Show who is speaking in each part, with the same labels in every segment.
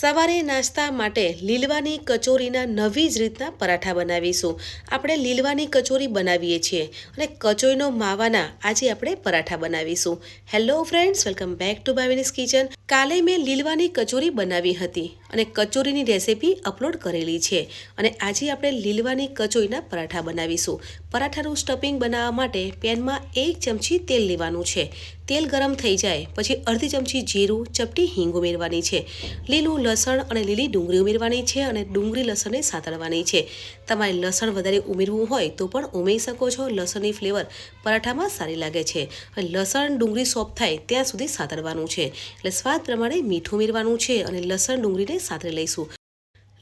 Speaker 1: સવારે નાસ્તા માટે લીલવાની કચોરીના નવી જ રીતના પરાઠા બનાવીશું. આપણે લીલવાની કચોરી બનાવીએ છીએ અને કચોરીનો માવાના આજે આપણે પરાઠા બનાવીશું. Hello friends welcome back to Bhavini's kitchen કાલે મેં લીલવાની કચોરી બનાવી હતી અને કચોરીની રેસિપી અપલોડ કરેલી છે અને આજે આપણે લીલવાની કચોરીના પરાઠા બનાવીશું. પરાઠાનું સ્ટફિંગ બનાવવા માટે પેનમાં એક ચમચી તેલ લેવાનું છે. તેલ ગરમ થઈ જાય, પછી અડધી ચમચી જીરું, ચપટી હિંગ ઉમેરવાની છે. લીલું લસણ અને લીલી ડુંગળી ઉમેરવાની છે અને ડુંગળી લસણને સાતળવાની છે. તમારે લસણ વધારે ઉમેરવું હોય તો પણ ઉમેરી શકો છો. લસણની ફ્લેવર પરાઠામાં સારી લાગે છે. અને લસણ ડુંગળી સોફ્ટ થાય ત્યાં સુધી સાતળવાનું છે. એટલે સ્વાદ પ્રમાણે મીઠું ઉમેરવાનું છે અને લસણ ડુંગળીને સાતળી લઈશું.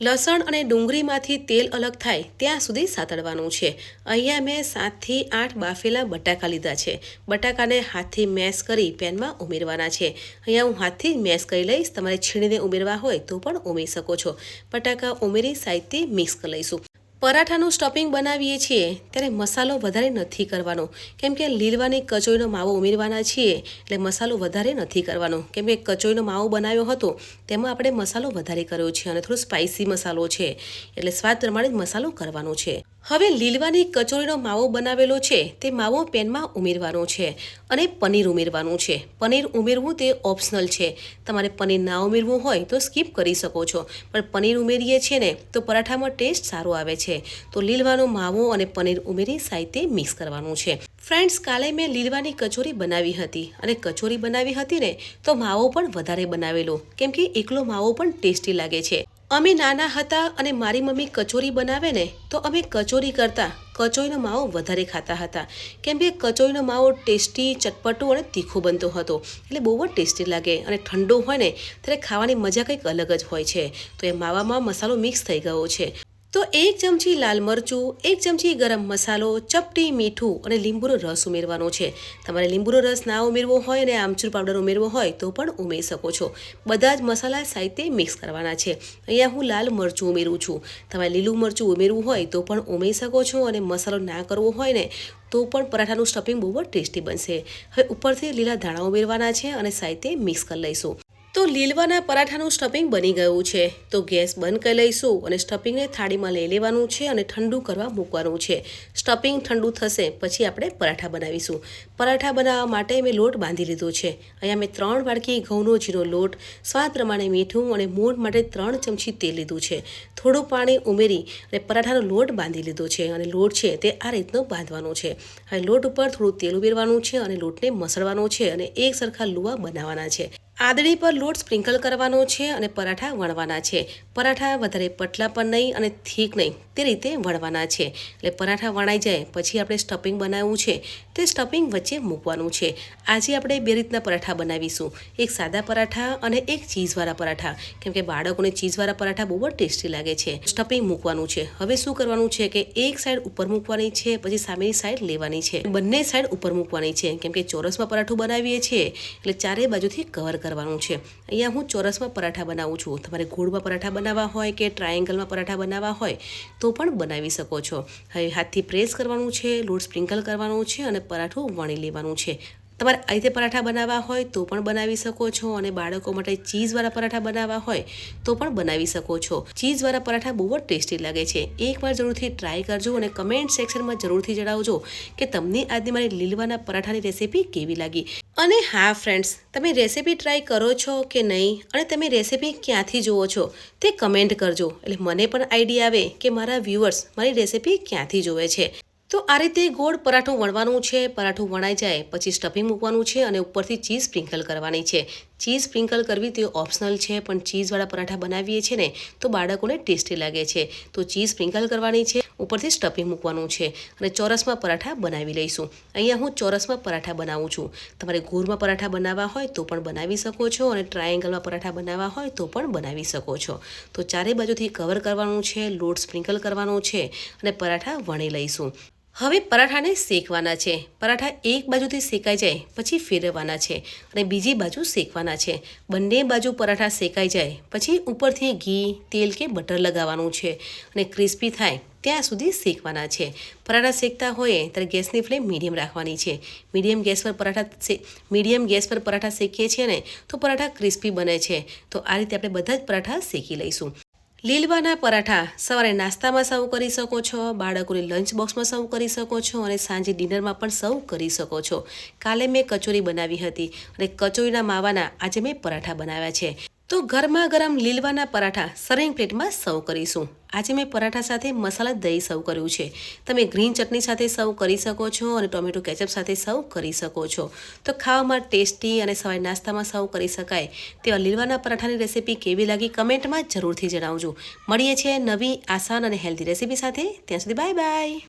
Speaker 1: લસણ અને ડુંગળીમાંથી તેલ અલગ થાય ત્યાં સુધી સાતડવાનું છે. અહીંયા મેં સાતથી આઠ બાફેલા બટાકા લીધા છે. બટાકાને હાથથી મેશ કરી પેનમાં ઉમેરવાના છે. અહીંયા હું હાથથી મેશ કરી લઈશ. તમારે છીણીને ઉમેરવા હોય તો પણ ઉમેરી શકો છો. બટાકા ઉમેરી સાઈડથી મિક્સ કરી લઈશું. પરાઠાનું સ્ટફિંગ બનાવીએ છીએ, ત્યારે મસાલો વધારે નથી કરવાનો. કેમ કે લીલવાની કચોઈનો માવો ઉમેરવાના છીએ, એટલે મસાલો વધારે નથી કરવાનો. કેમ કે કચોઈનો માવો બનાવ્યો હતો, તેમાં આપણે મસાલો વધારે કર્યો છે અને થોડો સ્પાઇસી મસાલો છે. એટલે સ્વાદ પ્રમાણે મસાલો કરવાનો છે. હવે લીલવાની કચોરીનો માવો બનાવેલો છે, તે માવો પેનમાં ઉમેરવાનો છે અને પનીર ઉમેરવાનું છે. પનીર ઉમેરવું તે ઓપ્શનલ છે. તમારે પનીર ના ઉમેરવું હોય તો સ્કીપ કરી શકો છો, પણ પનીર ઉમેરીએ છીએ ને, તો પરાઠામાં ટેસ્ટ સારો આવે છે. તો લીલવાનો માવો અને પનીર ઉમેરી સાહિત્ય મિક્સ કરવાનું છે. ફ્રેન્ડ્સ, કાલે મેં લીલવાની કચોરી બનાવી હતી અને કચોરી બનાવી હતી ને, તો માવો પણ વધારે બનાવેલો. કેમ કે એકલો માવો પણ ટેસ્ટી લાગે છે. અમે નાના હતા અને મારી મમ્મી કચોરી બનાવે ને, તો અમે કચોરી કરતાં, કચોરીનો માવો વધારે ખાતા હતા. કેમ કે કચોરીનો માવો ટેસ્ટી, ચટપટું અને તીખો બનતો હતો. એટલે બહુ જ ટેસ્ટી લાગે અને ઠંડો હોય ને, ત્યારે ખાવાની મજા કંઈક અલગ જ હોય છે. તો એ માવામાં મસાલો મિક્સ થઈ ગયો છે. તો એક ચમચી લાલ મરચું, એક ચમચી ગરમ મસાલો, ચપટી મીઠું અને લીંબુનો રસ ઉમેરવાનો છે. તમારે લીંબુનો રસ ના ઉમેરવો હોય અને આમચૂર પાવડર ઉમેરવો હોય તો પણ ઉમેરી શકો છો. બધા જ મસાલા સાહિત્ય મિક્સ કરવાના છે. અહીંયા હું લાલ મરચું ઉમેરું છું. તમારે લીલું મરચું ઉમેરવું હોય તો પણ ઉમેરી શકો છો અને મસાલો ના કરવો હોય ને તો પણ પરાઠાનું સ્ટફિંગ બહુ જ ટેસ્ટી બનશે. હવે ઉપરથી લીલા ધાણા ઉમેરવાના છે અને સાહિત્ય મિક્સ કરી લઈશું. તો લીલવાના પરાઠાનું સ્ટફિંગ બની ગયું છે. તો ગેસ બંધ કરી લઈશું અને સ્ટફિંગને થાળીમાં લઈ લેવાનું છે અને ઠંડુ કરવા મૂકવાનું છે. સ્ટફિંગ ઠંડુ થશે પછી આપણે પરાઠા બનાવીશું. પરાઠા બનાવવા માટે મેં લોટ બાંધી લીધો છે. અહીંયા મેં ત્રણ વાડકી ઘઉંનો જીરો લોટ, સ્વાદ પ્રમાણે મીઠું અને મૂળ માટે ત્રણ ચમચી તેલ લીધું છે. થોડું પાણી ઉમેરી અને પરાઠાનો લોટ બાંધી લીધો છે અને લોટ છે તે આ રીતનો બાંધવાનો છે. હવે લોટ ઉપર થોડું તેલ ઉમેરવાનું છે અને લોટને મસળવાનો છે અને એક સરખા લુવા બનાવવાના છે. આદડી પર લોટ સ્પ્રિંકલ કરવાનો છે અને પરાઠા વણવાના છે. પરાઠા વધારે પતલા પણ નહીં અને થીક નહીં, તે રીતે વણવાના છે. એટલે પરાઠા વણાઈ જાય, પછી આપણે સ્ટફિંગ બનાવવું છે. તે સ્ટફિંગ વચ્ચે મૂકવાનું છે. આજે આપણે બે રીતના પરાઠા બનાવીશું. એક સાદા પરાઠા અને એક ચીઝવાળા પરાઠા. કેમ કે બાળકોને ચીઝવાળા પરાઠા બહુ જ ટેસ્ટી લાગે છે. સ્ટફિંગ મૂકવાનું છે. હવે શું કરવાનું છે કે એક સાઈડ ઉપર મૂકવાની છે, પછી સામેની સાઈડ લેવાની છે. બંને સાઈડ ઉપર મૂકવાની છે. કેમ કે ચોરસમાં પરાઠું બનાવીએ છીએ, એટલે ચારે બાજુથી કવર કરવાનું છે. અહીંયા હું ચોરસમાં પરાઠા બનાવું છું. તમારે ગોળમાં પરાઠા બનાવવા હોય કે ટ્રાયેંગલમાં પરાઠા બનાવવા હોય, તો પણ બનાવી શકો છો. હવે હાથથી પ્રેસ કરવાનું છે, લોટ સ્પ્રિંકલ કરવાનું છે અને પરાઠું વણી લેવાનું છે. તમારે આ રીતે પરાઠા બનાવવા હોય તો પણ બનાવી શકો છો અને બાળકો માટે ચીઝવાળા પરાઠા બનાવવા હોય તો પણ બનાવી શકો છો. ચીઝવાળા પરાઠા બહુ જ ટેસ્ટી લાગે છે. એકવાર જરૂરથી ટ્રાય કરજો અને કમેન્ટ સેક્શનમાં જરૂરથી જણાવજો કે તમને આજની મારી લીલવાના પરાઠાની રેસીપી કેવી લાગી. અને હા ફ્રેન્ડ્સ તમે રેસીપી ટ્રાય કરો છો કે નહીં? અને તમે રેસીપી ક્યાંથી જુઓ છો? તે કમેન્ટ કરજો. એટલે મને પણ આઈડિયા આવે કે મારા વ્યૂઅર્સ મારી રેસીપી ક્યાંથી જોવે છે. તો આ રીતે ગોળ પરાઠું વણવાનું છે, પરાઠું વણાઈ જાય, પછી સ્ટફિંગ મૂકવાનું છે અને ઉપરથી ચીઝ સ્પ્રિંકલ કરવાની છે. ચીઝ સ્પ્રિંકલ કરવી તે ઓપ્શનલ છે, પણ ચીઝવાળા પરાઠા બનાવીએ છીએ ને, તો બાળકોને ટેસ્ટી લાગે છે. તો ચીઝ સ્પ્રિંકલ કરવાની છે ઉપરથી સ્ટફિંગ મૂકવાનું છે અને ચોરસમાં પરાઠા બનાવી લઈશું. અહીંયા હું ચોરસમાં પરાઠા બનાવું છું. તમારે ગોળમાં પરાઠા બનાવવા હોય તો પણ બનાવી શકો છો અને ટ્રાયેંગલમાં પરાઠા બનાવવા હોય તો પણ બનાવી શકો છો. તો ચારે બાજુથી કવર કરવાનું છે, લોટ સ્પ્રિંકલ કરવાનો છે અને પરાઠા વણી લઈશું. હવે પરાઠાને શેકવાના છે. પરાઠા એક બાજુથી શેકાઈ જાય, પછી ફેરવવાના છે અને બીજી બાજુ શેકવાના છે. બંને બાજુ પરાઠા શેકાઈ જાય, પછી ઉપરથી ઘી, તેલ કે બટર લગાવવાનું છે અને ક્રિસ્પી થાય ત્યાં સુધી શેકવાના છે. પરાઠા શેકતા હોઈએ ત્યારે ગેસની ફ્લેમ મીડિયમ રાખવાની છે. મીડિયમ ગેસ પર પરાઠા મીડિયમ ગેસ પર પરાઠા શેકીએ છીએ ને, તો પરાઠા ક્રિસ્પી બને છે. તો આ રીતે આપણે બધા જ પરાઠા શેકી લઈશું. લીલવાના પરાઠા સવારે નાસ્તામાં સર્વ કરી શકો છો, બાળકોને લંચ બોક્સમાં સર્વ કરી શકો છો અને સાંજે ડિનરમાં પણ સર્વ કરી શકો છો. કાલે મેં કચોરી બનાવી હતી અને કચોરીના માવાના આજે મેં પરાઠા બનાવ્યા છે. તો ગરમા ગરમ લીલવાના પરાઠા સરિંગ પ્લેટમાં સર્વ કરીશું. આજે મેં પરાઠા સાથે મસાલા દહીં સર્વ કર્યું છે. તમે ગ્રીન ચટણી સાથે સર્વ કરી શકો છો અને ટોમેટો કેચઅપ સાથે સર્વ કરી શકો છો. તો ખાવામાં ટેસ્ટી અને સવારે નાસ્તામાં સર્વ કરી શકાય તેવા લીલવાના પરાઠાની રેસીપી કેવી લાગી કમેન્ટમાં જરૂરથી જણાવજો. મળીએ છીએ નવી, આસાન અને હેલ્ધી રેસીપી સાથે. ત્યાં સુધી બાય બાય.